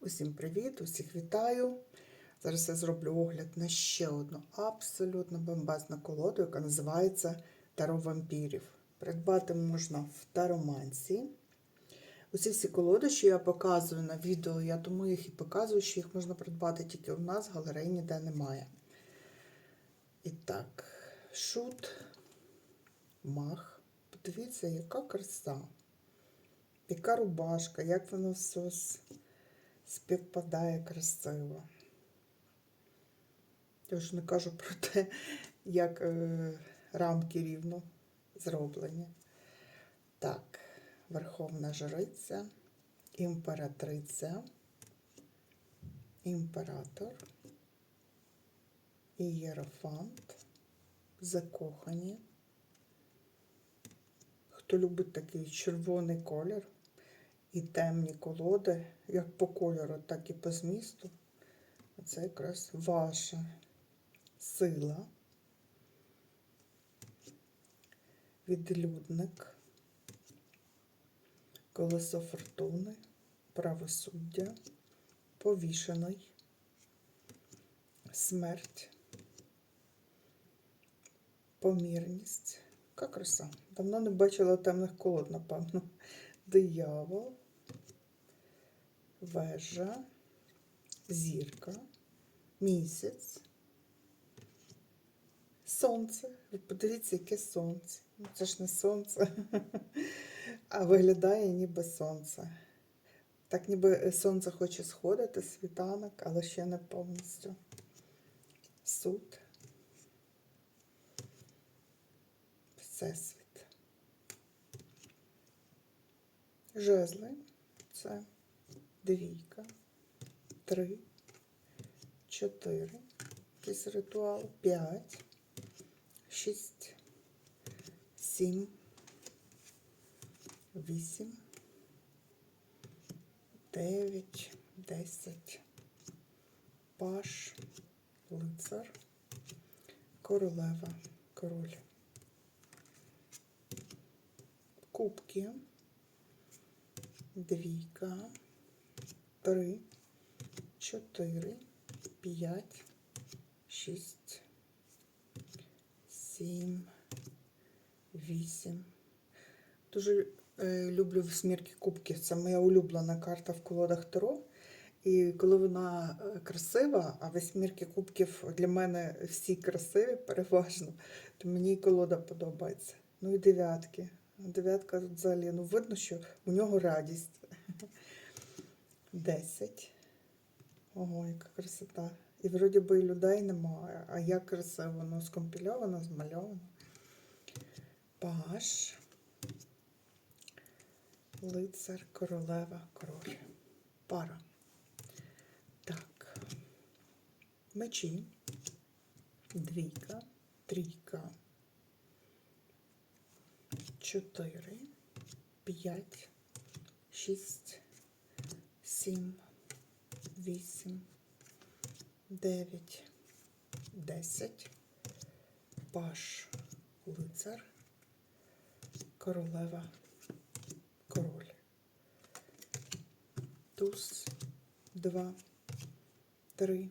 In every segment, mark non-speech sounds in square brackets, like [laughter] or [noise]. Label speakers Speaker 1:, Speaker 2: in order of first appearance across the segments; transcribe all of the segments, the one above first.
Speaker 1: Усім привіт, усіх вітаю. Зараз я зроблю огляд на ще одну абсолютно бомбезну колоду, яка називається Таро вампірів. Придбати можна в Таромансі. Усі всі колоди, що я показую на відео, я тому їх і показую, що їх можна придбати тільки у нас, в галереї ніде немає. І так, шут, мах. Подивіться, яка краса. Яка рубашка, як воно все співпадає красиво. Я ж не кажу про те, як е, рамки рівно зроблені. Так, Верховна Жриця, імператриця, імператор, ієрофант, закохані. Хто любить такий червоний колір і темні колоди, як по кольору, так і по змісту, це якраз ваша сила, відлюдник, колесо фортуни, правосуддя, повішений, смерть, помірність. Яка краса. Давно не бачила темних колод, напевно. Диявол, вежа, зірка, місяць, сонце. Ви подивіться, яке сонце. Ну, Це ж не сонце, [laughs] а виглядає ніби сонце. Так ніби сонце хоче сходити, світанок, але ще не повністю. Суд. Всесвіт. Жезли. Це двійка, три, чотири, якийсь ритуал, п'ять, шість, сім, вісім, дев'ять, десять, паш, лицар, королева, король. Кубки двійка, три, чотири, п'ять, шість, сім, вісім. Дуже е, люблю восьмірки кубків. Це моя улюблена карта в колодах Таро. І коли вона е, красива, а восьмірки кубків для мене всі красиві, переважно, то мені колода подобається. Ну і дев'ятки. Дев'ятка взагалі, ну видно, що у нього радість. [laughs] Десять. Ого, яка красота. І вроді би і людей немає, а як красиво, ну скомпільовано, змальовано. Паш. Лицар, королева, король. Пара. Так. Мечі. Двійка, трійка. Чотири, п'ять, шість, сім, вісім, дев'ять, десять, паш, лицар, королева, король. Туз, два, три,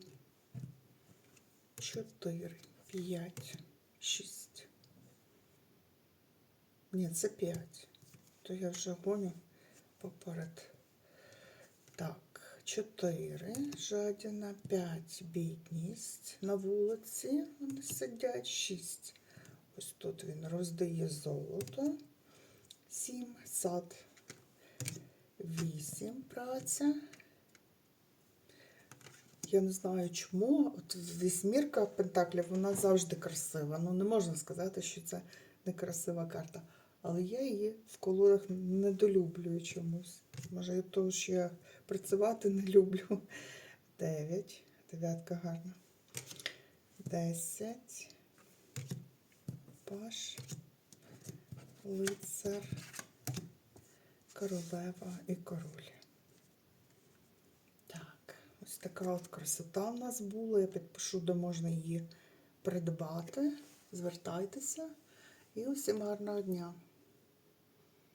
Speaker 1: чотири, п'ять, шість. Ні, це 5. То я вже гоню поперед. Так, 4 жадіна, 5 бідність. На вулиці вони сидять, 6. Ось тут він роздає золото. 7 сад. 8 праця. Я не знаю чому. От вісьмірка пентаклів, вона завжди красива. Ну, не можна сказати, що це некрасива карта. Але я її в колорах недолюблюю чомусь. Може, я того, що я працювати не люблю. Дев'ять. Дев'ятка гарна. Десять. Паш. Лицар. Королева і король. Так, ось така от красота в нас була. Я підпишу, де можна її придбати. Звертайтеся. І усім гарного дня!